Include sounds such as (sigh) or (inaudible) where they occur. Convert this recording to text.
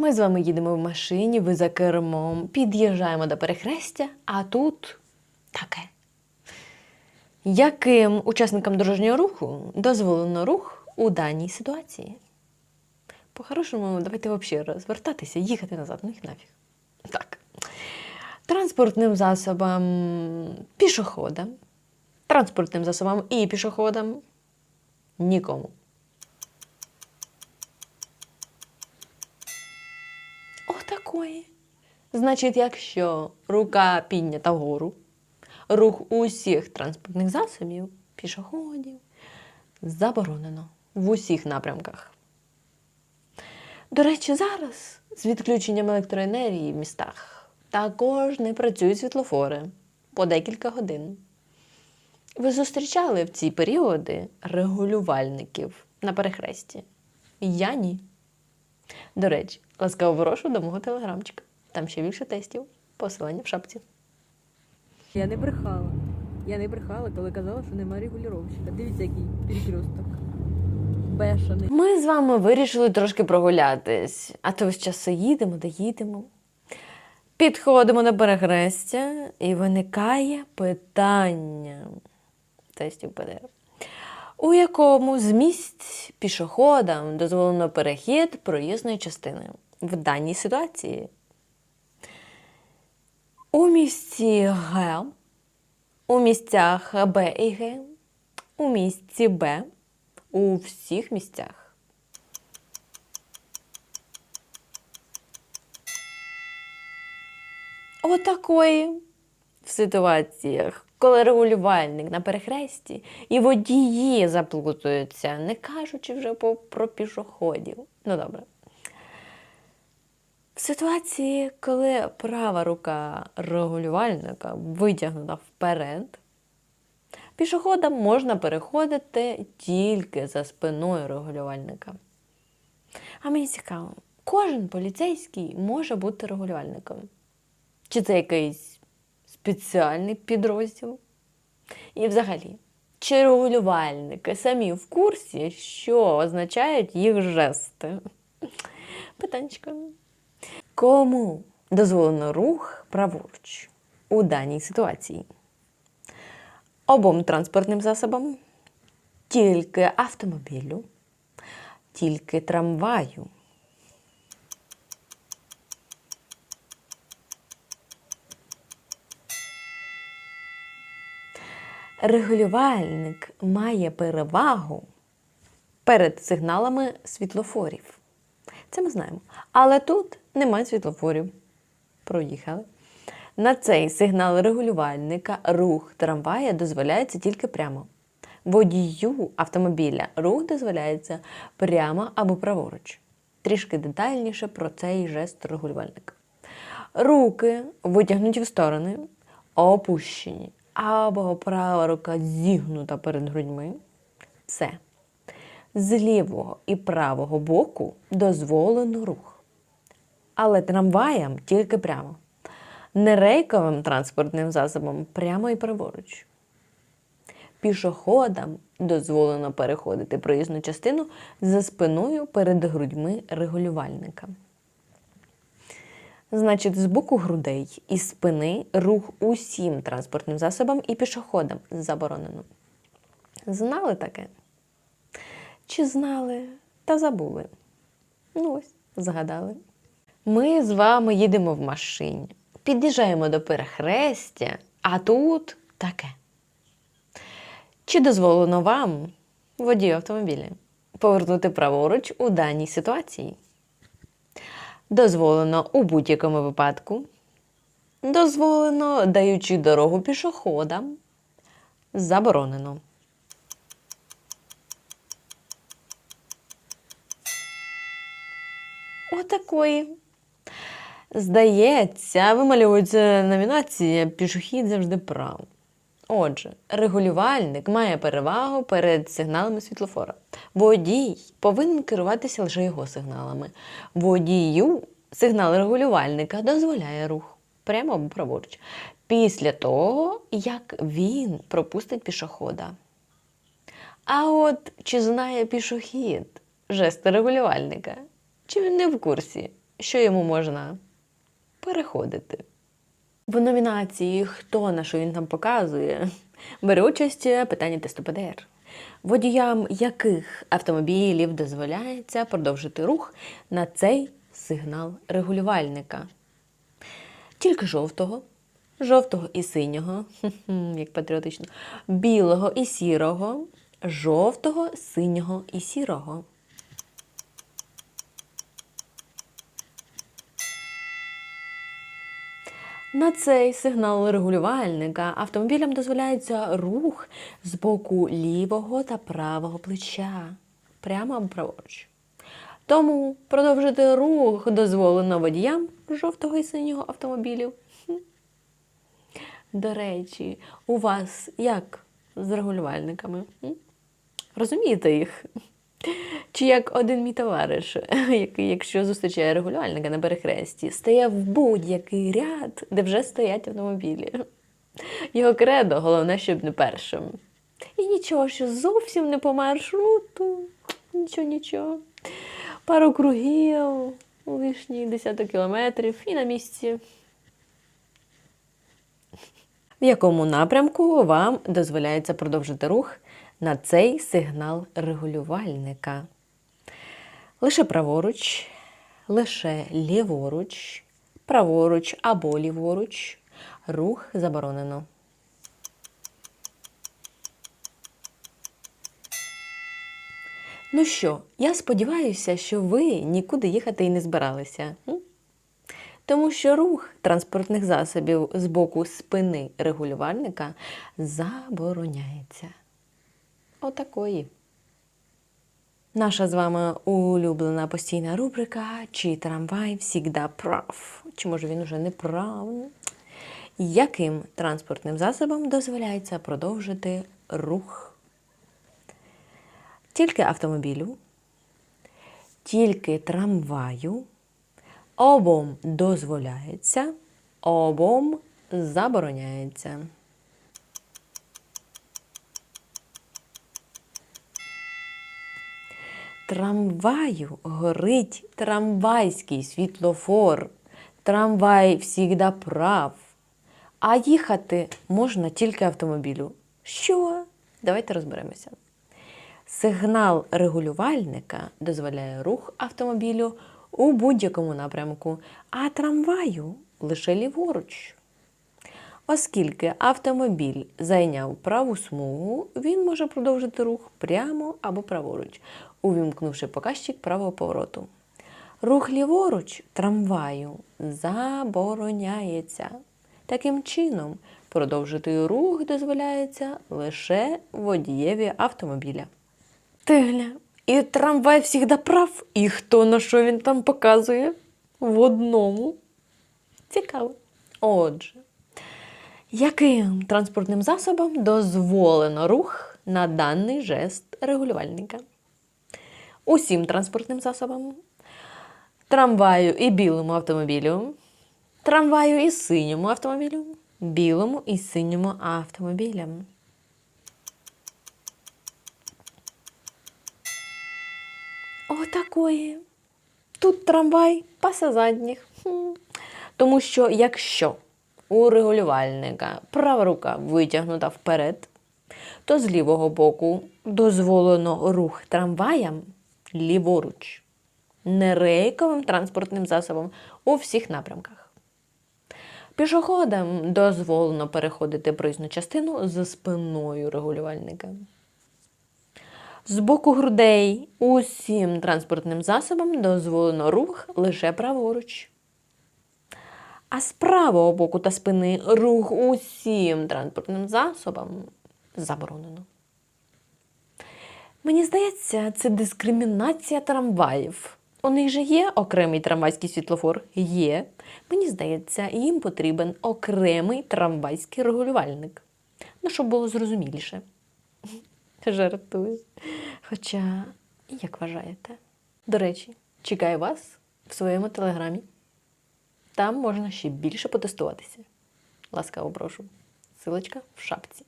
Ми з вами їдемо в машині, ви за кермом, під'їжджаємо до перехрестя, а тут таке. Яким учасникам дорожнього руху дозволено рух у даній ситуації? По-хорошому, давайте взагалі розвертатися, їхати назад, ну їх нафіг. Так. Транспортним засобам пішоходам, транспортним засобам і пішоходам нікому. Отакої. Значить, якщо рука піднята вгору, рух усіх транспортних засобів, пішоходів заборонено в усіх напрямках. До речі, зараз з відключенням електроенергії в містах також не працюють світлофори по декілька годин. Ви зустрічали в ці періоди регулювальників на перехресті? Я ні. До речі, ласкаво прошу до мого телеграмчика. Там ще більше тестів. Посилання в шапці. Я не брехала. Я не брехала, коли казала, що немає регулювальника. Дивіться, який перекресток. Бешений. Ми з вами вирішили трошки прогулятись, а то весь час їдемо, доїдемо. Підходимо до перехрестя, і виникає питання тестів ПДР. У якому з місць пішоходам дозволено перехід проїзної частини в даній ситуації? У місці Г, у місцях Б і Г, у місці Б, у всіх місцях. Отакої в ситуаціях, коли регулювальник на перехресті і водії заплутуються, не кажучи вже про пішоходів. Ну добре. В ситуації, коли права рука регулювальника витягнута вперед, пішоходам можна переходити тільки за спиною регулювальника. А мені цікаво, кожен поліцейський може бути регулювальником. Чи це якийсь спеціальний підрозділ? І взагалі, чи регулювальники самі в курсі, що означають їх жести? Питанечко. Кому дозволено рух праворуч у даній ситуації? Обом транспортним засобам, тільки автомобілю, тільки трамваю. Регулювальник має перевагу перед сигналами світлофорів. Це ми знаємо. Але тут немає світлофорів. Проїхали. На цей сигнал регулювальника рух трамвая дозволяється тільки прямо. Водію автомобіля рух дозволяється прямо або праворуч. Трішки детальніше про цей жест регулювальника. Руки витягнуті в сторони, опущені, або права рука зігнута перед грудьми. Все. З лівого і правого боку дозволено рух. Але трамваям тільки прямо. Нерейковим транспортним засобам прямо і праворуч. Пішоходам дозволено переходити проїзну частину за спиною перед грудьми регулювальника. Значить, з боку грудей і спини рух усім транспортним засобам і пішоходам заборонено. Знали таке? Чи знали та забули? Ну ось, згадали. Ми з вами їдемо в машині, під'їжджаємо до перехрестя, а тут таке. Чи дозволено вам, водію автомобіля, повернути праворуч у даній ситуації? Дозволено у будь-якому випадку. Дозволено, даючи дорогу пішоходам. Заборонено. Отакої. Здається, вималюється номінація Пішохід завжди прав. Отже, регулювальник має перевагу перед сигналами світлофора. Водій повинен керуватися лише його сигналами. Водію сигнал регулювальника дозволяє рух прямо або праворуч. Після того, як він пропустить пішохода. А от чи знає пішохід жести регулювальника? Чи він не в курсі, що йому можна переходити. В номінації Хто на що він там показує бере участь питання тесту ПДР. Водіям яких автомобілів дозволяється продовжити рух на цей сигнал регулювальника? Тільки жовтого, жовтого і синього, як патріотично, білого і сірого, жовтого, синього і сірого. На цей сигнал регулювальника автомобілям дозволяється рух з боку лівого та правого плеча, прямо праворуч. Тому продовжити рух дозволено водіям жовтого і синього автомобілів. До речі, у вас як з регулювальниками? Розумієте їх? Чи як один мій товариш, (laughs) який, якщо зустрічає регулювальника на перехресті, стає в будь-який ряд, де вже стоять автомобілі. Його кредо, головне, щоб не першим. І нічого, що зовсім не по маршруту. Нічого, нічого. Пару кругів, лишні десяток кілометрів і на місці. В якому напрямку вам дозволяється продовжити рух на цей сигнал регулювальника? Лише праворуч, лише ліворуч, праворуч або ліворуч. Рух заборонено. Ну що, я сподіваюся, що ви нікуди їхати і не збиралися. Тому що рух транспортних засобів з боку спини регулювальника забороняється. Отакої. Наша з вами улюблена постійна рубрика Чи трамвай всігда прав? Чи може він уже не прав? Яким транспортним засобом дозволяється продовжити рух? Тільки автомобілю, тільки трамваю, обом дозволяється, обом забороняється. Трамваю горить трамвайський світлофор. Трамвай всігда прав. А їхати можна тільки автомобілю. Що? Давайте розберемося. Сигнал регулювальника дозволяє рух автомобілю у будь-якому напрямку, а трамваю лише ліворуч. Оскільки автомобіль зайняв праву смугу, він може продовжити рух прямо або праворуч, увімкнувши показчик правого повороту. Рух ліворуч трамваю забороняється. Таким чином, продовжити рух дозволяється лише водієві автомобіля. Тигля, і трамвай завжди прав, і хто на що він там показує в одному. Цікаво. Отже, яким транспортним засобом дозволено рух на даний жест регулювальника? Усім транспортним засобам, трамваю і білому автомобілю, трамваю і синьому автомобілю, білому і синьому автомобілям. Отакої. Тут трамвай паса задніх. Тому що якщо у регулювальника права рука витягнута вперед, то з лівого боку дозволено рух трамваям ліворуч, не рейковим транспортним засобом у всіх напрямках. Пішоходам дозволено переходити проїзну частину за спиною регулювальника. З боку грудей усім транспортним засобам дозволено рух лише праворуч. А з правого боку та спини рух усім транспортним засобам заборонено. Мені здається, це дискримінація трамваїв. У них же є окремий трамвайський світлофор? Є. Мені здається, їм потрібен окремий трамвайський регулювальник. Ну, щоб було зрозуміліше. (laughs) Жартую. Хоча, як вважаєте? До речі, чекаю вас в своєму телеграмі. Там можна ще більше потестуватися. Ласкаво прошу. Силочка в шапці.